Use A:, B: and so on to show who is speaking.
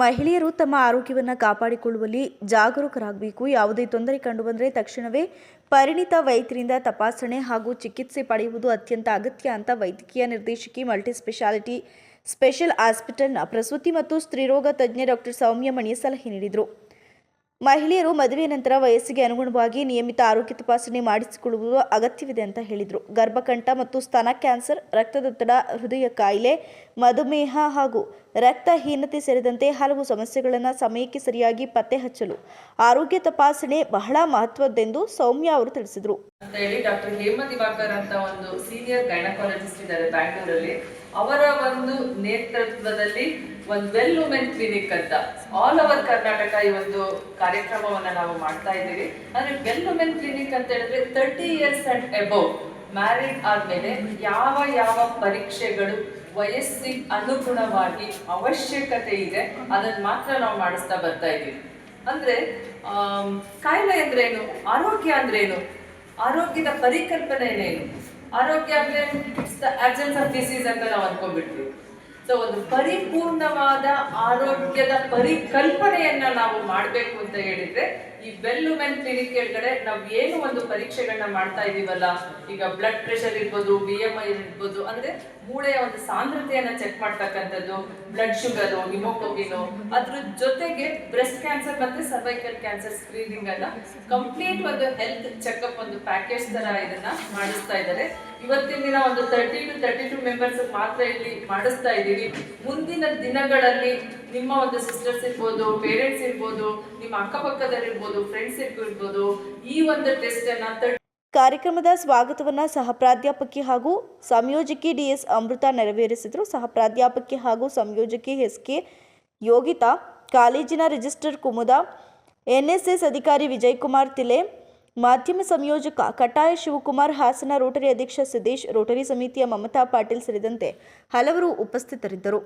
A: ಮಹಿಳೆಯರು ತಮ್ಮ ಆರೋಗ್ಯವನ್ನು ಕಾಪಾಡಿಕೊಳ್ಳುವಲ್ಲಿ ಜಾಗರೂಕರಾಗಬೇಕು. ಯಾವುದೇ ತೊಂದರೆ ಕಂಡುಬಂದರೆ ತಕ್ಷಣವೇ ಪರಿಣಿತ ವೈದ್ಯರಿಂದ ತಪಾಸಣೆ ಹಾಗೂ ಚಿಕಿತ್ಸೆ ಪಡೆಯುವುದು ಅತ್ಯಂತ ಅಗತ್ಯ ಅಂತ ವೈದ್ಯಕೀಯ ನಿರ್ದೇಶಕಿ ಮಲ್ಟಿ ಸ್ಪೆಷಾಲಿಟಿ ಸ್ಪೆಷಲ್ ಆಸ್ಪಿಟಲ್ನ ಪ್ರಸೂತಿ ಮತ್ತು ಸ್ತ್ರೀರೋಗ ತಜ್ಞೆ ಡಾಕ್ಟರ್ ಸೌಮ್ಯ ಮಣಿ ಸಲಹೆ ನೀಡಿದರು. ಮಹಿಳೆಯರು ಮದುವೆ ನಂತರ ವಯಸ್ಸಿಗೆ ಅನುಗುಣವಾಗಿ ನಿಯಮಿತ ಆರೋಗ್ಯ ತಪಾಸಣೆ ಮಾಡಿಸಿಕೊಳ್ಳುವುದು ಅಗತ್ಯವಿದೆ ಅಂತ ಹೇಳಿದರು. ಗರ್ಭಕಂಠ ಮತ್ತು ಸ್ತನ ಕ್ಯಾನ್ಸರ್, ರಕ್ತದೊತ್ತಡ, ಹೃದಯ ಕಾಯಿಲೆ, ಮಧುಮೇಹ ಹಾಗೂ ರಕ್ತಹೀನತೆ ಸೇರಿದಂತೆ ಹಲವು ಸಮಸ್ಯೆಗಳನ್ನು ಸಮಯಕ್ಕೆ ಸರಿಯಾಗಿ ಪತ್ತೆ ಹಚ್ಚಲು ಆರೋಗ್ಯ ತಪಾಸಣೆ ಬಹಳ ಮಹತ್ವದ್ದೆಂದು ಸೌಮ್ಯ ಅವರು ತಿಳಿಸಿದರು.
B: ಅಂತ ಹೇಳಿ ಡಾಕ್ಟರ್ ಹೇಮ ದಿವಾಕರ್ ಅಂತ ಒಂದು ಸೀನಿಯರ್ ಗೈನಕಾಲಜಿಸ್ಟ್ ಇದ್ದಾರೆ ಬ್ಯಾಂಗ್ಳೂರಲ್ಲಿ ಅವರ ಒಂದು ನೇತೃತ್ವದಲ್ಲಿ ಒಂದು ವೆಲ್ ವುಮೆನ್ ಕ್ಲಿನಿಕ್ ಅಂತ. ಆಲ್ ಓವರ್ ಕರ್ನಾಟಕ ಈ ಒಂದು ಕಾರ್ಯಕ್ರಮವನ್ನು ನಾವು ಮಾಡ್ತಾ ಇದ್ದೀವಿ. ಅಂದ್ರೆ ವೆಲ್ ವುಮೆನ್ ಕ್ಲಿನಿಕ್ ಅಂತ ಹೇಳಿದ್ರೆ thirty years and above married ಆದ್ಮೇಲೆ ಯಾವ ಯಾವ ಪರೀಕ್ಷೆಗಳು ವಯಸ್ಸಿಗೆ ಅನುಗುಣವಾಗಿ ಅವಶ್ಯಕತೆ ಇದೆ, ಅದನ್ನ ಮಾತ್ರ ನಾವು ಮಾಡಿಸ್ತಾ ಬರ್ತಾ ಇದ್ದೀವಿ. ಅಂದ್ರೆ ಕಾಯಿಲೆ ಅಂದ್ರೆ ಏನು ಆರೋಗ್ಯ ಅಂದ್ರೆ ಏನು ಆರೋಗ್ಯದ ಪರಿಕಲ್ಪನೆ ಏನೇನು ಆರೋಗ್ಯ ಅಂದ್ರೆ ದ ಆಬ್ಸೆನ್ಸ್ ಡಿಸೀಸ್ ಅಂತ ನಾವು ಅನ್ಕೊಂಡ್ಬಿಡ್ತೀವಿ ಸೊ ಒಂದು ಪರಿಪೂರ್ಣವಾದ ಆರೋಗ್ಯದ ಪರಿಕಲ್ಪನೆಯನ್ನ ನಾವು ಮಾಡಬೇಕು ಅಂತ ಹೇಳಿದ್ರೆ, ಈ ವೆಲ್ ಕ್ಲಿನಿಕ್ ಕೆಳಗಡೆ ನಾವು ಏನು ಒಂದು ಪರೀಕ್ಷೆಗಳನ್ನ ಮಾಡ್ತಾ ಇದೀವಲ್ಲ, ಈಗ ಬ್ಲಡ್ ಪ್ರೆಷರ್ ಇರ್ಬೋದು ಬಿ ಎಂ ಐ ಇರ್ಬೋದು, ಅಂದ್ರೆ ಮೂಳೆಯ ಒಂದು ಸಾಂದ್ರತೆಯನ್ನ ಚೆಕ್ ಮಾಡ್ತಕ್ಕಂಥದ್ದು ಬ್ಲಡ್ ಶುಗರು ಹಿಮೋಗ್ಲೋಬಿನ್ ಅದ್ರ ಜೊತೆಗೆ ಬ್ರೆಸ್ಟ್ ಕ್ಯಾನ್ಸರ್ ಮತ್ತೆ ಸರ್ವೈಕಲ್ ಕ್ಯಾನ್ಸರ್ ಸ್ಕ್ರೀನಿಂಗ್ ಅನ್ನ ಕಂಪ್ಲೀಟ್ ಒಂದು ಹೆಲ್ತ್ ಚೆಕ್ಅಪ್ ಒಂದು ಪ್ಯಾಕೇಜ್ ತರ ಇದನ್ನ ಮಾಡಿಸ್ತಾ ಇದ್ದಾರೆ. ಇವತ್ತಿನ ದಿನ ಒಂದು thirty two thirty two members ಮಾತ್ರ ಇಲ್ಲಿ ಮಾಡಿಸ್ತಾ ಇದ್ದೀವಿ. ಮುಂದಿನ ದಿನಗಳಲ್ಲಿ ನಿಮ್ಮ ಒಂದು ಸಿಸ್ಟರ್ಸ್ ಇರ್ಬೋದು ಪೇರೆಂಟ್ಸ್ ಇರ್ಬೋದು, ನಿಮ್ಮ ಅಕ್ಕಪಕ್ಕದಲ್ಲಿರ್ಬೋದು ಫ್ರೆಂಡ್ಸ್ ಇರ್ಬೋದು, ಈ ಒಂದು ಟೆಸ್ಟ್ ಅನ್ನ
A: ಕಾರ್ಯಕ್ರಮದ ಸ್ವಾಗತವನ್ನು ಸಹ ಪ್ರಾಧ್ಯಾಪಕಿ ಹಾಗೂ ಸಂಯೋಜಕಿ ಡಿಎಸ್ ಅಮೃತ ನೆರವೇರಿಸಿದರು. ಸಹ ಪ್ರಾಧ್ಯಾಪಕಿ ಹಾಗೂ ಸಂಯೋಜಕಿ ಎಸ್ ಕೆ ಯೋಗಿತಾ, ಕಾಲೇಜಿನ ರಿಜಿಸ್ಟರ್ ಕುಮುದ, ಎನ್ಎಸ್ಎಸ್ ಅಧಿಕಾರಿ ವಿಜಯ್ ಕುಮಾರ್ ತಿಲೆ ಮಾಧ್ಯಮ ಸಂಯೋಜಕ ಕಟಾಯ ಶಿವಕುಮಾರ್, ಹಾಸನ ರೋಟರಿ ಅಧ್ಯಕ್ಷ ಸಿದ್ದೇಶ್, ರೋಟರಿ ಸಮಿತಿಯ ಮಮತಾ ಪಾಟೀಲ್ ಸೇರಿದಂತೆ ಹಲವರು ಉಪಸ್ಥಿತರಿದ್ದರು.